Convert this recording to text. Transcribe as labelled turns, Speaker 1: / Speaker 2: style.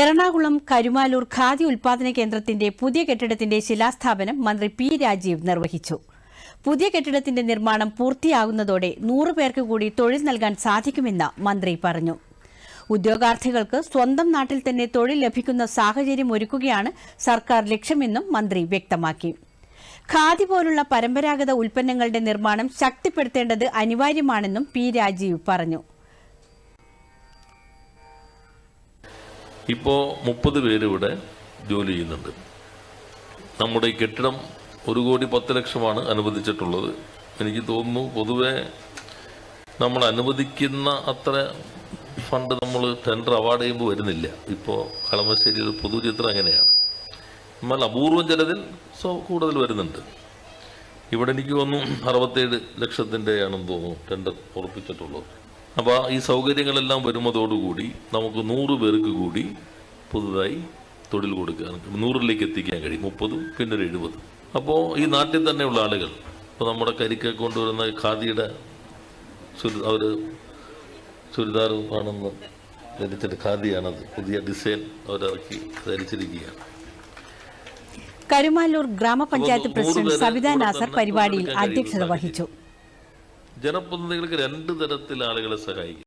Speaker 1: എറണാകുളം കരുമാലൂർ ഖാദി ഉൽപാദന കേന്ദ്രത്തിന്റെ പുതിയ കെട്ടിടത്തിന്റെ ശിലാസ്ഥാപനം മന്ത്രി പി രാജീവ് നിർവഹിച്ചു. പുതിയ കെട്ടിടത്തിന്റെ നിർമ്മാണം പൂർത്തിയാകുന്നതോടെ നൂറ് പേർക്ക് കൂടി തൊഴിൽ നൽകാൻ സാധിക്കുമെന്ന് മന്ത്രി പറഞ്ഞു. ഉദ്യോഗാർത്ഥികൾക്ക് സ്വന്തം നാട്ടിൽ തന്നെ തൊഴിൽ ലഭിക്കുന്ന സാഹചര്യം ഒരുക്കുകയാണ് സർക്കാർ ലക്ഷ്യമെന്നും മന്ത്രി വ്യക്തമാക്കി. ഖാദി പോലുള്ള പരമ്പരാഗത ഉൽപ്പന്നങ്ങളുടെ നിർമ്മാണം ശക്തിപ്പെടുത്തേണ്ടത് അനിവാര്യമാണെന്നും പി രാജീവ് പറഞ്ഞു.
Speaker 2: ഇപ്പോൾ മുപ്പത് പേര് ഇവിടെ ജോലി ചെയ്യുന്നുണ്ട്. നമ്മുടെ ഈ കെട്ടിടം ഒരു കോടി പത്ത് ലക്ഷമാണ് അനുവദിച്ചിട്ടുള്ളത്. എനിക്ക് തോന്നുന്നു പൊതുവെ നമ്മൾ അനുവദിക്കുന്ന അത്ര ഫണ്ട് നമ്മൾ ടെൻഡർ അവാർഡ് ചെയ്യുമ്പോൾ വരുന്നില്ല. ഇപ്പോൾ കളമശ്ശേരി ഒരു പൊതുചിത്രം അങ്ങനെയാണ്. എന്നാൽ അപൂർവം ചിലതിൽ സോ കൂടുതൽ വരുന്നുണ്ട്. ഇവിടെ എനിക്ക് തോന്നുന്നു അറുപത്തേഴ് ലക്ഷത്തിന്റെയാണെന്ന് തോന്നുന്നു ടെൻഡർ ഉറപ്പിച്ചിട്ടുള്ളത്. അപ്പോൾ ഈ സൗകര്യങ്ങളെല്ലാം വരുന്നതോടുകൂടി നമുക്ക് നൂറ് പേർക്ക് കൂടി പുതുതായി തൊഴിൽ കൊടുക്കാൻ നൂറിലേക്ക് എത്തിക്കാൻ കഴിയും. മുപ്പതും പിന്നെ ഒരു എഴുപതും. അപ്പോൾ ഈ നാട്ടിൽ തന്നെയുള്ള ആളുകൾ ഇപ്പോൾ നമ്മുടെ കരിക്ക് കൊണ്ടുവരുന്ന ഖാദിയുടെ അവർ ചുരിദാർ ആണെന്ന് ധരിച്ചിട്ട് ഖാദിയാണത്. പുതിയ ഡിസൈൻ അവരിറക്കി ധരിച്ചിരിക്കുകയാണ്.
Speaker 1: കരുമാലൂർ ഗ്രാമപഞ്ചായത്ത് പ്രസിഡന്റ്
Speaker 2: പേരെ
Speaker 1: സവിത നാസർ പരിപാടിയിൽ അധ്യക്ഷത വഹിച്ചു.
Speaker 2: ജനപ്രതിനിധികൾക്ക് രണ്ട് തരത്തിൽ ആളുകളെ സഹായിക്കും.